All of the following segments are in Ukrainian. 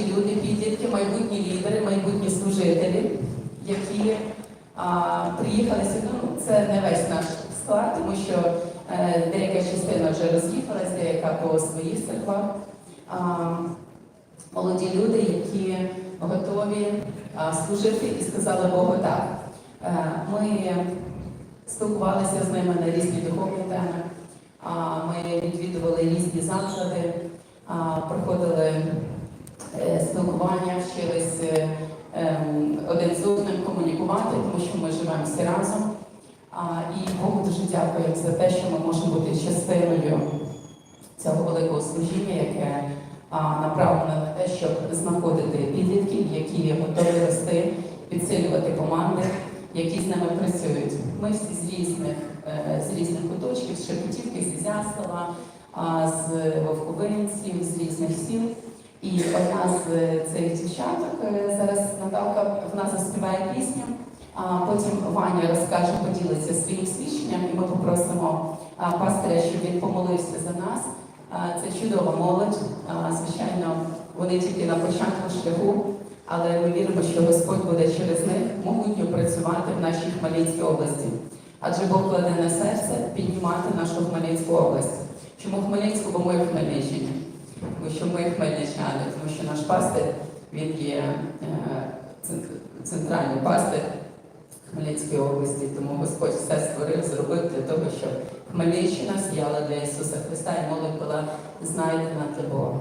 молоді люди, підлітки, майбутні лідери, майбутні служителі, які а, приїхали сюди. Ну, це не весь наш склад, тому що е, деяка частина вже роз'їхалася, деяка по своїх церквах. Молоді люди, які готові а, служити і сказали Богу так. Е, Ми спілкувалися з ними на різні духовні теми. Ми відвідували різні заклади, проходили спілкування, вчились е, ем, один з одним комунікувати, тому що ми живемо всі разом. І Богу дуже дякуємо за те, що ми можемо бути частиною цього великого служіння, яке а, направлене на те, щоб знаходити підлітків, які готові рости, підсилювати команди, які з ними працюють. Ми всі з різних, е, з різних куточків, з Шепетівки, з Ізяслава, з Вовковинців, з різних сіл. І одна з е, цих дівчаток е, зараз Наталка в нас заспіває пісню. А потім Ваня розкаже, поділиться своїм свідченням, і ми попросимо пастиря, щоб він помолився за нас. Це чудова молодь. Звичайно, вони тільки на початку шляху, але ми віримо, що Господь буде через них могутньо працювати в нашій Хмельницькій області. Адже Бог кладе на серце піднімати нашу Хмельницьку область. Чому Хмельницьку, бо ми в Хмельниччині? Тому що ми хмельничани, тому що наш пастир він є е, центральний пастир Хмельницької області, тому Господь все створив, зробив для того, щоб Хмельниччина сіяла для Ісуса Христа і молодь була знайдена для Бога.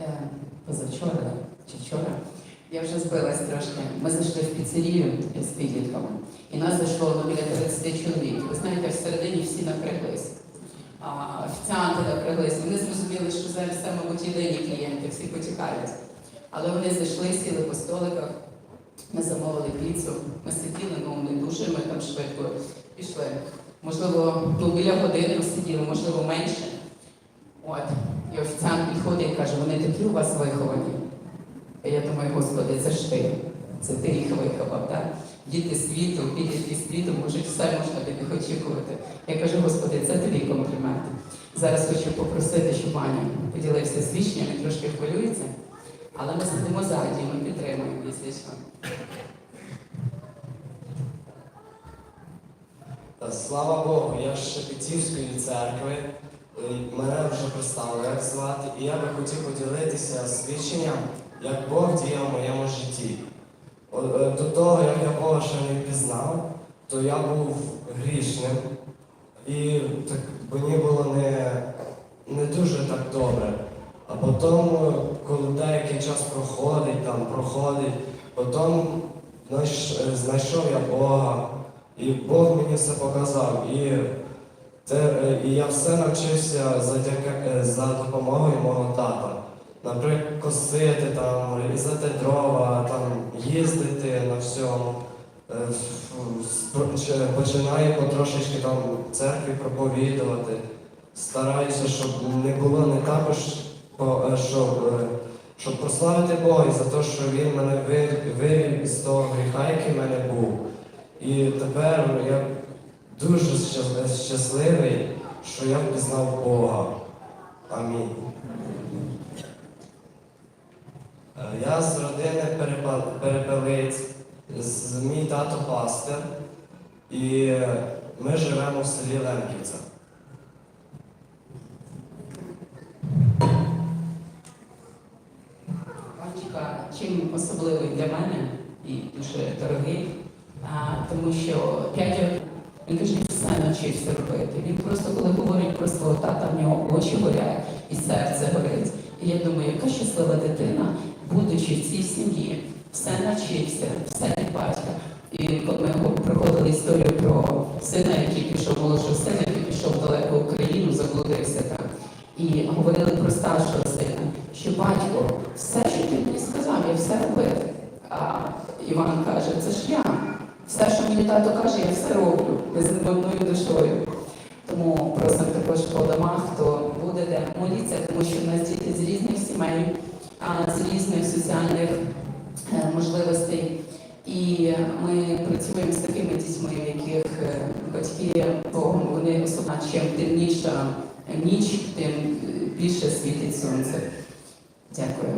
Е, позавчора чи вчора, я вже збилась трошки. Ми зайшли в піцерію з підлітками, і нас зайшло ну, біля 30 чоловік. Ви знаєте, всередині всі напряглись. Офіціанти напряглись. Вони зрозуміли, що зараз це, мабуть, єдині клієнти, всі потікають. Але вони зайшли, сіли по столиках, ми замовили піцу, ми сиділи, ну не дуже, ми там швидко пішли. Можливо, ну, біля години сиділи, можливо, менше. От. І офіціант підходить і каже, вони такі у вас виховані. Я думаю, Господи, це ж ти. Це ти їх виховав, так? Діти світу, підлітки світу можуть все можна від них очікувати. Я кажу, Господи, це тобі комплімент. Зараз хочу попросити, щоб Аня поділився свідченням, він трошки хвилюється, але ми сидимо ззаді, ми підтримуємо, якщо що. Слава Богу, я з Шепетівської церкви. Мене вже представили, як звати, і я би хотів поділитися свідченням, як Бог діяв в моєму житті. Е, До того, як я Бога ще не пізнав, то я був грішним. І так мені було не, не дуже так добре. А потім, коли деякий час проходить, там проходить, потім знайшов я Бога. І Бог мені все показав. І, те, е, і я все навчився завдяки, е, за допомогою мого тата. Наприклад, косити, там, різати дрова, там, їздити на всьому. Е, Починаю потрошечки там церкві проповідувати. Стараюся, щоб не було не також, щоб, щоб прославити Бога і за те, що Він мене вивів- із того гріха, який в мене був. І тепер я дуже щасливий, що я впізнав Бога. Амінь. Е, Я з родини перепелиць, з мій тато пастир, і ми живемо в селі Лемківця. Панчика чим особливий для мене і дуже дорогий, тому що п'ять років він каже, все навчився робити. Він просто коли говорить про свого тата, в нього очі горять і серце горить. І я думаю, яка щаслива дитина, будучи в цій сім'ї, все навчився, все від батька. І коли ми проходили історію про сина, який пішов молодшого сина, який пішов далеко в Україну, заблудився там. І говорили про старшого сина, що батько, все, що ти мені сказав, я все робив. А Іван каже, це ж я. Все, що мені тато каже, я все роблю без одною душою. Тому просимо також по домах, хто буде де моліться, тому що в нас діти з різних сімей, з різних соціальних е, можливостей. І ми працюємо з такими дітьми, в яких е, батьки Богом, вони особливо, чим темніша ніч, тим більше світить сонце. Дякую.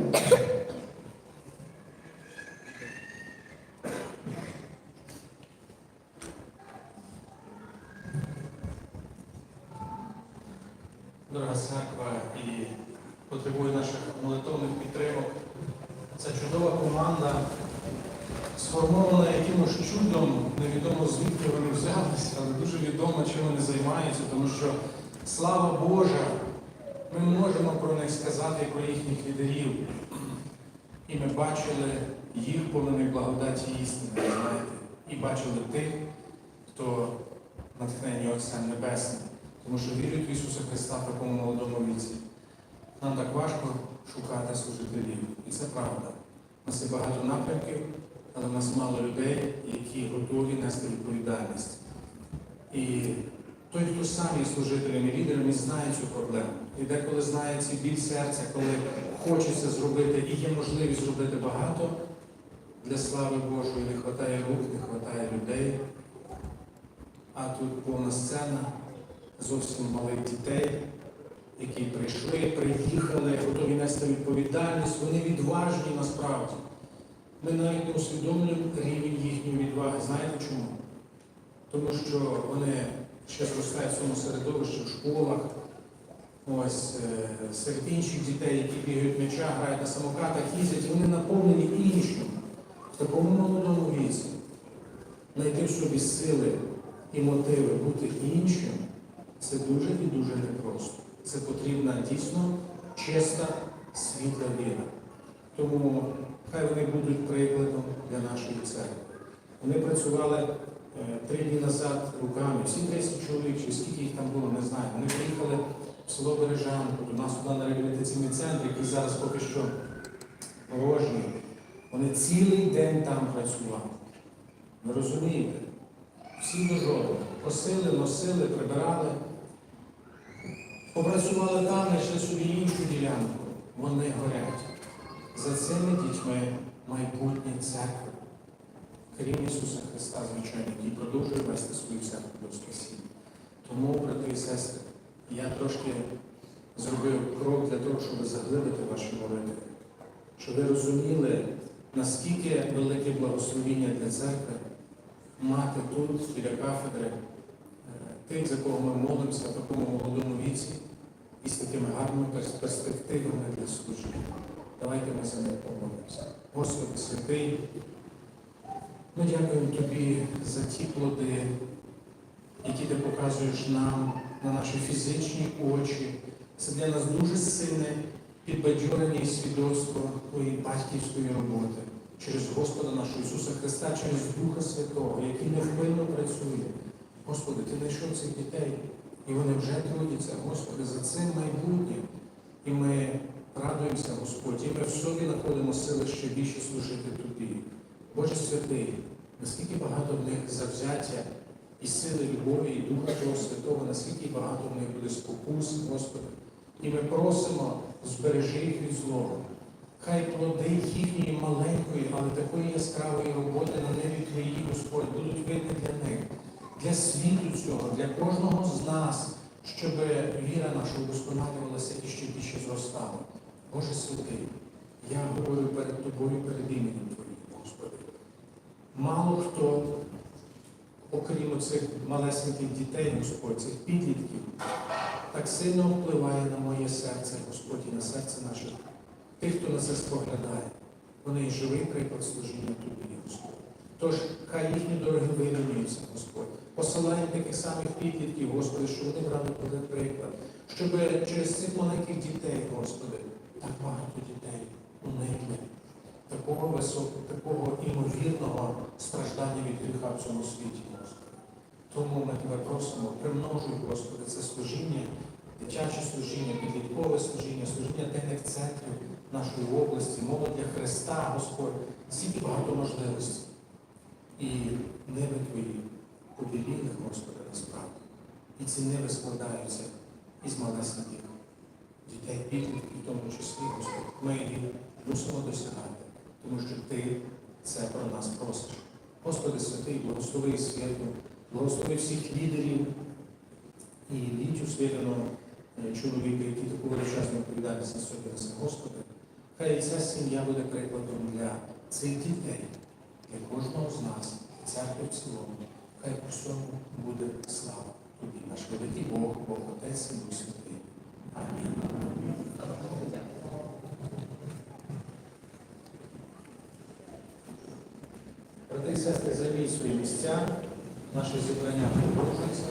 Дорога церква і потребує наших молитовних підтримок. Це чудова команда, сформована якимось чудом, невідомо звідки вони взялися, але дуже відомо, чим вони займаються, тому що слава Божа, ми можемо про них сказати про їхніх лідерів. І ми бачили їх повинних благодаті істини, знаєте, і бачили тих, хто натхнені Отцем Небесним, тому що вірять в Ісуса Христа в такому молодому віці. Нам так важко шукати служителів. І це правда. У нас є багато напрямків, але в нас мало людей, які готові нести відповідальність. І той, хто сам є служителем і лідером, він знає цю проблему. І деколи знає ці біль серця, коли хочеться зробити і є можливість зробити багато, для слави Божої не вистачає рук, не вистачає людей. А тут повна сцена зовсім малих дітей, які прийшли, приїхали, готові нести відповідальність. Вони відважні насправді. Ми навіть не усвідомлюємо рівень їхньої відваги. Знаєте чому? Тому що вони ще зростають в цьому середовищі в школах, ось е, серед інших дітей, які бігають м'яча, грають на самокатах, їздять, вони наповнені іншим в такому молодому віці. Знайти в собі сили і мотиви бути іншим це дуже і дуже непросто. Це потрібна дійсно чиста світла віра. Тому хай вони будуть прикладом для нашої церкви. Вони працювали три дні назад руками, всі 30 чоловік, чи скільки їх там було, не знаю. Вони приїхали в село Бережанку, до нас сюди на реабілітаційний центр, який зараз поки що порожній. Вони цілий день там працювали. Ви розумієте? Всі до жодного. Косили, носили, прибирали. Попрацювали там, знайшли собі іншу ділянку. Вони горять. За цими дітьми майбутнє церкви. Крім Ісуса Христа, звичайно, який продовжує вести свою церкву до спасіння. Тому, брати і сестри, я трошки зробив крок для того, щоб заглибити ваші молитви, щоб ви розуміли, наскільки велике благословіння для церкви мати тут, біля кафедри, е, тих, за кого ми молимося в такому молодому віці і з такими гарними перспективами для служіння. Давайте ми за них помолимося. Господи святий, ми дякуємо Тобі за ті плоди, які ти показуєш нам на наші фізичні очі. Це для нас дуже сильне підбадьорення і свідоцтво Твоєї батьківської роботи через Господа нашого Ісуса Христа, через Духа Святого, який невпинно працює. Господи, Ти знайшов цих дітей, і вони вже трудяться, Господи, за цим майбутнє. І ми радуємося, Господь, і ми в собі знаходимо сили ще більше служити Тобі. Боже святий, наскільки багато в них завзяття і сили любові, і Духа Твого Святого, наскільки багато в них буде спокус, Господи. І ми просимо, збережи їх від злого. Хай плоди їхньої маленької, але такої яскравої роботи на небі Твої, Господь, будуть видні для них, для світу цього, для кожного з нас, щоб віра наша удосконалювалася і ще більше зростала. Боже святий, я говорю перед Тобою, перед іменем. Мало хто, окрім цих малесеньких дітей, Господь, цих підлітків, так сильно впливає на моє серце, Господь, і на серце наших, тих, хто на це споглядає. Вони живий приклад служіння Тобі, Господь. Тож хай їхні дороги вимінюються, Господь. Посилаємо таких самих підлітків, Господи, що вони брали приклад, щоб через цих маленьких дітей, Господи, так багато дітей уникли такого високого, такого імовірного страждання від гріха в цьому світі, Тому ми тебе просимо, примножуй, Господи, це служіння, дитяче служіння, підліткове служіння, служіння денних центрів нашої області, молодь для Христа, Господь, стільки багато можливостей. І ниви Твої побіліли, Господи, насправді. І ці ниви складаються із малесеньких дітей, підлітків, в тому числі, Господь. Ми їх мусимо досягати, тому що Ти це про нас просиш. Господи святий, благослови святу, благослови всіх лідерів і лідів святого чоловіка, які таку величезну відповідальність на собі несе. Господи, хай ця сім'я буде прикладом для цих дітей, для кожного з нас, церкви в цілому. Хай всьому буде слава Тобі, наш великий Бог, Бог Отець і Святий. Амінь. Брати і сестри, займіть свої місця. Наше зібрання продовжується.